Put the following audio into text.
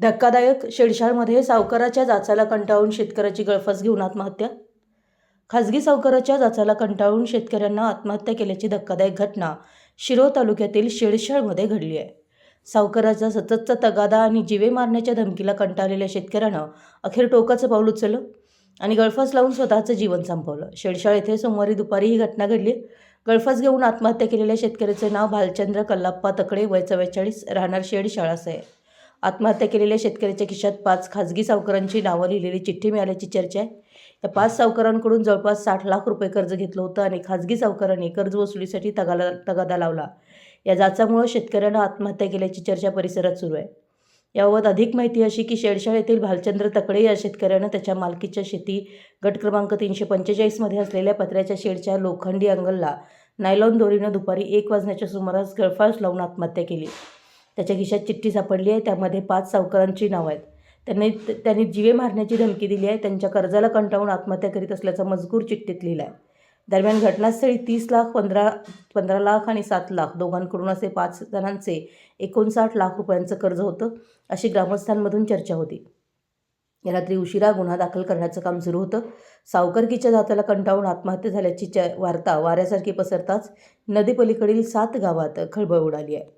धक्कादायक शेडशाळमध्ये सावकाराच्या जाचाला कंटाळून शेतकऱ्याची गळफस घेऊन आत्महत्या? खाजगी सावकाराच्या जाचाला कंटाळून शेतकऱ्यांना आत्महत्या केल्याची धक्कादायक घटना शिरो तालुक्यातील शेडशाळमध्ये घडली आहे. सावकाराचा सततचा तगादा आणि जिवे मारण्याच्या धमकीला कंटाळलेल्या शेतकऱ्यानं अखेर टोकाचं पाऊल उचललं आणि गळफास लावून स्वतःचं जीवन संपवलं. शेडशाळ येथे सोमवारी दुपारी ही घटना घडली. गळफास घेऊन आत्महत्या केलेल्या शेतकऱ्याचे नाव भालचंद्र कल्लाप्पा तकडे वय चव्वेचाळीस राहणार शेडशाळ असं आहे आत्महत्या केलेल्या शेतकऱ्याच्या खिशात पाच खाजगी सावकारांची नावं लिहिलेली चिठ्ठी मिळाल्याची चर्चा आहे. या पाच सावकारांकडून जवळपास साठ लाख रुपये कर्ज घेतलं होतं आणि खाजगी सावकारांनी कर्ज वसुलीसाठी तगाला तगादा लावला. या जाचामुळं शेतकऱ्यानं आत्महत्या केल्याची चर्चा परिसरात सुरू आहे. याबाबत अधिक माहिती अशी की शेडशाळ येथील भालचंद्र तकडे या शेतकऱ्यानं त्याच्या मालकीच्या शेती गट क्रमांक तीनशे पंचेचाळीसमध्ये असलेल्या पत्र्याच्या शेडच्या लोखंडी अंगलला नायलॉन दोरीनं दुपारी एक वाजण्याच्या सुमारास गळफास लावून आत्महत्या केली. त्याच्या खिशात चिठ्ठी सापडली आहे. त्यामध्ये पाच सावकारांची नावं आहेत. त्यांनी त्यांनी जीवे मारण्याची धमकी दिली आहे. त्यांच्या कर्जाला कंटाळून आत्महत्या करीत असल्याचा मजकूर चिठ्ठीत लिहिला आहे. दरम्यान घटनास्थळी तीस लाख पंधरा पंधरा लाख आणि सात लाख दोघांकडून असे पाच जणांचे एकोणसाठ लाख रुपयांचं कर्ज होतं अशी ग्रामस्थांमधून चर्चा होती. या रात्री उशिरा गुन्हा दाखल करण्याचं काम सुरू होतं. सावकरकीच्या जाताला कंटाळून आत्महत्या झाल्याची च वार्ता वाऱ्यासारखी पसरताच नदीपलीकडील सात गावात खळबळ उडाली आहे.